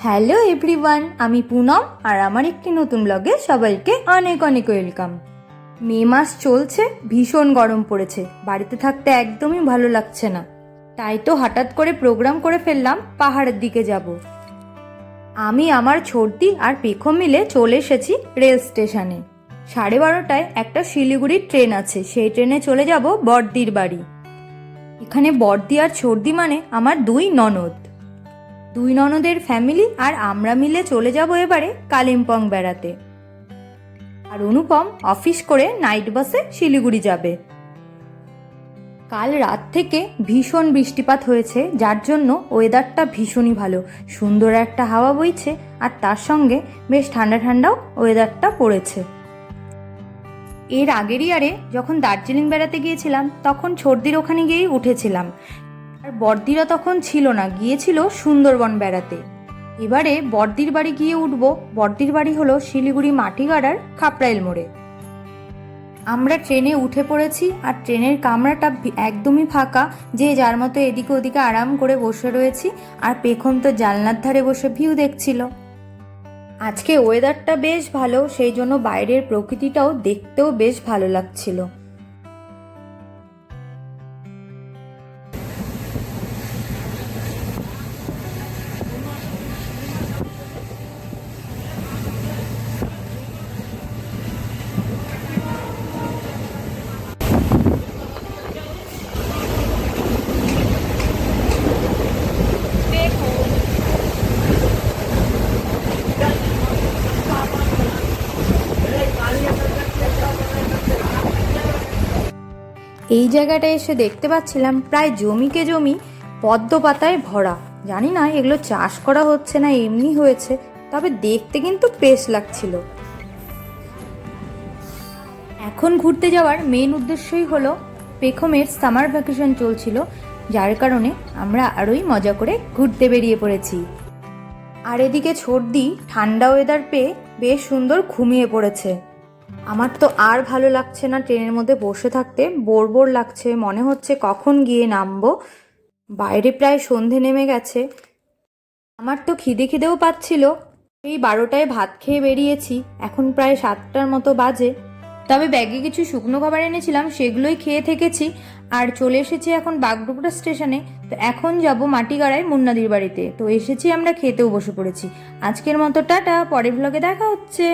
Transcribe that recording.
Hello everyone, আমি পুনম আর আমার একটি নতুন ব্লগে সবাইকে অনেক অনেক ওয়েলকাম। মে মাস চলছে, ভীষণ গরম পড়েছে, বাড়িতে থাকতে একদমই ভালো লাগছে না। তাই তো হঠাৎ করে প্রোগ্রাম করে ফেললাম, পাহাড়ের দিকে যাব। আমি আমার ছর্দি আর পেখম মিলে চলে এসেছি রেল স্টেশনে। সাড়ে বারোটায় একটা শিলিগুড়ির ট্রেন আছে, সেই ট্রেনে চলে যাব বড়দির বাড়ি। এখানে বড়দি আর ছর্দি মানে আমার দুই ননদ। দুই ননদের ফ্যামিলি আর আমরা মিলে চলে যাব এবারে কালিম্পং বেড়াতে। আর অনুপম অফিস করে নাইট বাসে শিলিগুড়ি যাবে। কাল রাত থেকে ভীষণ বৃষ্টিপাত হয়েছে, যার জন্য ওয়েদারটা ভীষণই ভালো। সুন্দর একটা হাওয়া বইছে, আর তার সঙ্গে বেশ ঠান্ডা ঠান্ডাও ওয়েদারটা পড়েছে। এর আগের ইয়ারে যখন দার্জিলিং বেড়াতে গিয়েছিলাম, তখন সর্দির ওখানে গিয়েই উঠেছিলাম। আর বর্দিরা তখন ছিল না, গিয়েছিল সুন্দরবন বেড়াতে। এবারে বর্দির বাড়ি গিয়ে উঠব। বর্দির বাড়ি হলো শিলিগুড়ি মাটিগাড়ার খাপড়াইল মোড়ে। আমরা ট্রেনে উঠে পড়েছি আর ট্রেনের কামরাটা একদমই ফাঁকা। যে যার মতো এদিকে ওদিকে আরাম করে বসে রয়েছি আর পেখম তো জানলার ধারে বসে ভিউ দেখছিল। আজকে ওয়েদারটা বেশ ভালো, সেই জন্য বাইরের প্রকৃতিটাও দেখতেও বেশ ভালো লাগছিল। এই জায়গাটায় এসে দেখতে পাচ্ছিলাম প্রায় জমিকে জমি পদ্ম পাতায় ভরা। জানি না, এগুলো চাষ করা হচ্ছে না, এমনি হয়েছে, তবে দেখতে কিন্তু বেশ লাগছিল। এখন ঘুরতে যাওয়ার মেন উদ্দেশ্যই হলো, পেখমের সামার ভ্যাকেশন চলছিল, যার কারণে আমরা আরোই মজা করে ঘুরতে বেরিয়ে পড়েছি। আর এদিকে সর্দি ঠান্ডা ওয়েদার পেয়ে বেশ সুন্দর ঘুমিয়ে পড়েছে। আমার তো আর ভালো লাগছে না ট্রেনের মধ্যে বসে থাকতে। বোর বোর লাগছে, মনে হচ্ছে কখন গিয়ে নামবো। বাইরে প্রায় সন্ধে নেমে গেছে। আমার তো খিদে খিদেও পাচ্ছিল। এই বারোটায় ভাত খেয়ে বেরিয়েছি, এখন প্রায় সাতটার মতো বাজে। তবে ব্যাগে কিছু শুকনো খাবার এনেছিলাম, সেগুলোই খেয়ে থেকেছি। আর চলে এসেছি এখন বাগডুগরা স্টেশনে। তো এখন যাব মাটিগাড়ায় মুন্নাদির বাড়িতে। তো এসেছি আমরা, খেতেও বসে পড়েছি। আজকের মতো টাটা, পরের ব্লগে দেখা হচ্ছে।